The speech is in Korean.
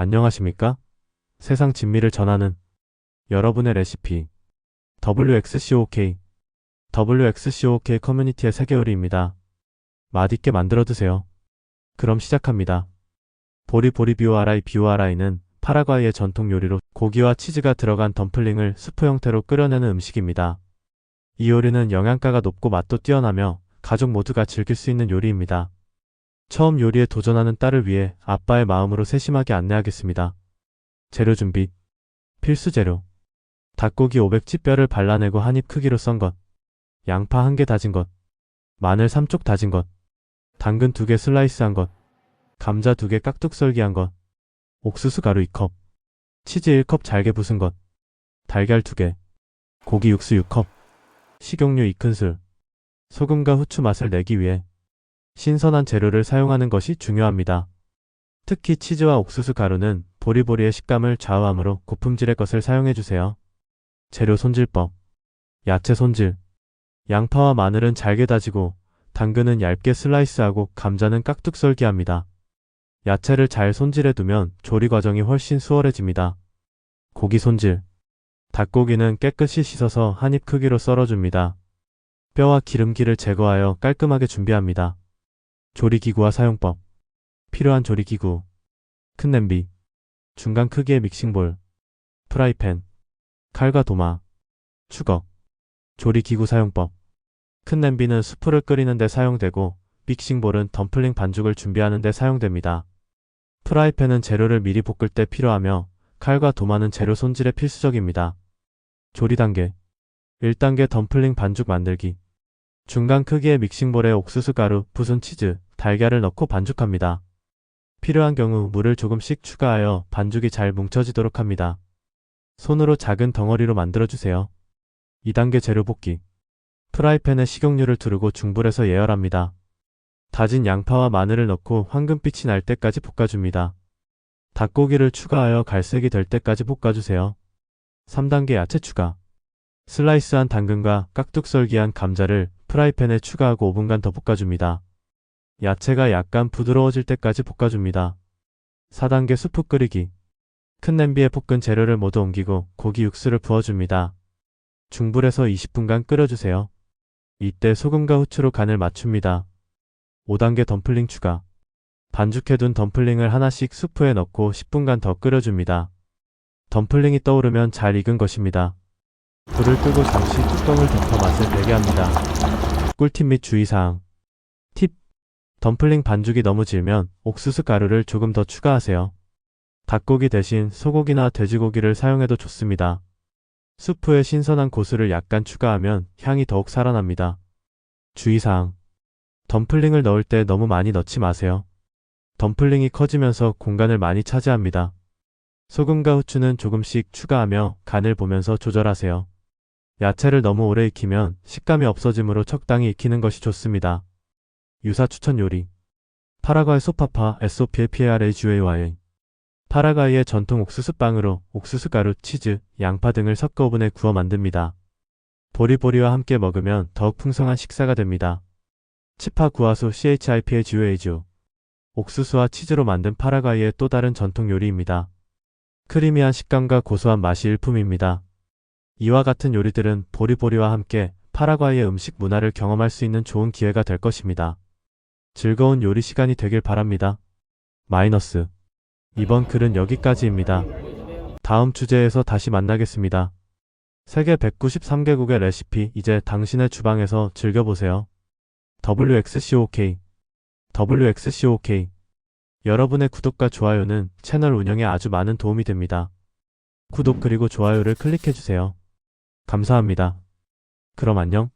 안녕하십니까? 세상 진미를 전하는 여러분의 레시피 WXCOK WXCOK 커뮤니티의 세계 요리입니다. 맛있게 만들어 드세요. 그럼 시작합니다. 보리보리 비오아라이 비오아라이는 파라과이의 전통 요리로 고기와 치즈가 들어간 덤플링을 수프 형태로 끓여내는 음식입니다. 이 요리는 영양가가 높고 맛도 뛰어나며 가족 모두가 즐길 수 있는 요리입니다. 처음 요리에 도전하는 딸을 위해 아빠의 마음으로 세심하게 안내하겠습니다. 재료 준비. 필수 재료. 닭고기 500치 뼈를 발라내고 한 입 크기로 썬 것. 양파 1개 다진 것. 마늘 3쪽 다진 것. 당근 2개 슬라이스한 것. 감자 2개 깍둑 썰기한 것. 옥수수 가루 2컵. 치즈 1컵 잘게 부순 것. 달걀 2개. 고기 육수 6컵. 식용유 2큰술. 소금과 후추 맛을 내기 위해 신선한 재료를 사용하는 것이 중요합니다. 특히 치즈와 옥수수 가루는 보리보리의 식감을 좌우하므로 고품질의 것을 사용해주세요. 재료 손질법. 야채 손질. 양파와 마늘은 잘게 다지고 당근은 얇게 슬라이스하고 감자는 깍둑 썰기합니다. 야채를 잘 손질해 두면 조리 과정이 훨씬 수월해집니다. 고기 손질. 닭고기는 깨끗이 씻어서 한입 크기로 썰어줍니다. 뼈와 기름기를 제거하여 깔끔하게 준비합니다. 조리기구와 사용법. 필요한 조리기구. 큰 냄비. 중간 크기의 믹싱볼. 프라이팬. 칼과 도마. 추걱. 조리기구 사용법. 큰 냄비는 수프를 끓이는 데 사용되고 믹싱볼은 덤플링 반죽을 준비하는 데 사용됩니다. 프라이팬은 재료를 미리 볶을 때 필요하며 칼과 도마는 재료 손질에 필수적입니다. 조리 단계. 1단계 덤플링 반죽 만들기. 중간 크기의 믹싱볼에 옥수수 가루, 부순 치즈, 달걀을 넣고 반죽합니다. 필요한 경우 물을 조금씩 추가하여 반죽이 잘 뭉쳐지도록 합니다. 손으로 작은 덩어리로 만들어주세요. 2단계 재료 볶기. 프라이팬에 식용유를 두르고 중불에서 예열합니다. 다진 양파와 마늘을 넣고 황금빛이 날 때까지 볶아줍니다. 닭고기를 추가하여 갈색이 될 때까지 볶아주세요. 3단계 야채 추가. 슬라이스한 당근과 깍둑 썰기한 감자를 프라이팬에 추가하고 5분간 더 볶아줍니다. 야채가 약간 부드러워질 때까지 볶아줍니다. 4단계 수프 끓이기. 큰 냄비에 볶은 재료를 모두 옮기고 고기 육수를 부어줍니다. 중불에서 20분간 끓여주세요. 이때 소금과 후추로 간을 맞춥니다. 5단계 덤플링 추가. 반죽해둔 덤플링을 하나씩 수프에 넣고 10분간 더 끓여줍니다. 덤플링이 떠오르면 잘 익은 것입니다. 불을 끄고 잠시 뚜껑을 덮어 맛을 배게 합니다. 꿀팁 및 주의사항. 팁. 덤플링 반죽이 너무 질면 옥수수 가루를 조금 더 추가하세요. 닭고기 대신 소고기나 돼지고기를 사용해도 좋습니다. 수프에 신선한 고수를 약간 추가하면 향이 더욱 살아납니다. 주의사항. 덤플링을 넣을 때 너무 많이 넣지 마세요. 덤플링이 커지면서 공간을 많이 차지합니다. 소금과 후추는 조금씩 추가하며 간을 보면서 조절하세요. 야채를 너무 오래 익히면 식감이 없어지므로 적당히 익히는 것이 좋습니다. 유사 추천 요리. 파라과이 소파파 SOPAPARAGUAY 파라과이의 전통 옥수수빵으로 옥수수 가루, 치즈, 양파 등을 섞어 오븐에 구워 만듭니다. 보리보리와 함께 먹으면 더욱 풍성한 식사가 됩니다. 치파 구아수 CHIPAGUAGU 옥수수와 치즈로 만든 파라과이의 또 다른 전통 요리입니다. 크리미한 식감과 고소한 맛이 일품입니다. 이와 같은 요리들은 보리보리와 함께 파라과이의 음식 문화를 경험할 수 있는 좋은 기회가 될 것입니다. 즐거운 요리 시간이 되길 바랍니다. 마이너스. 이번 글은 여기까지입니다. 다음 주제에서 다시 만나겠습니다. 세계 193개국의 레시피 이제 당신의 주방에서 즐겨보세요. WXCOK WXCOK 여러분의 구독과 좋아요는 채널 운영에 아주 많은 도움이 됩니다. 구독 그리고 좋아요를 클릭해주세요. 감사합니다. 그럼 안녕.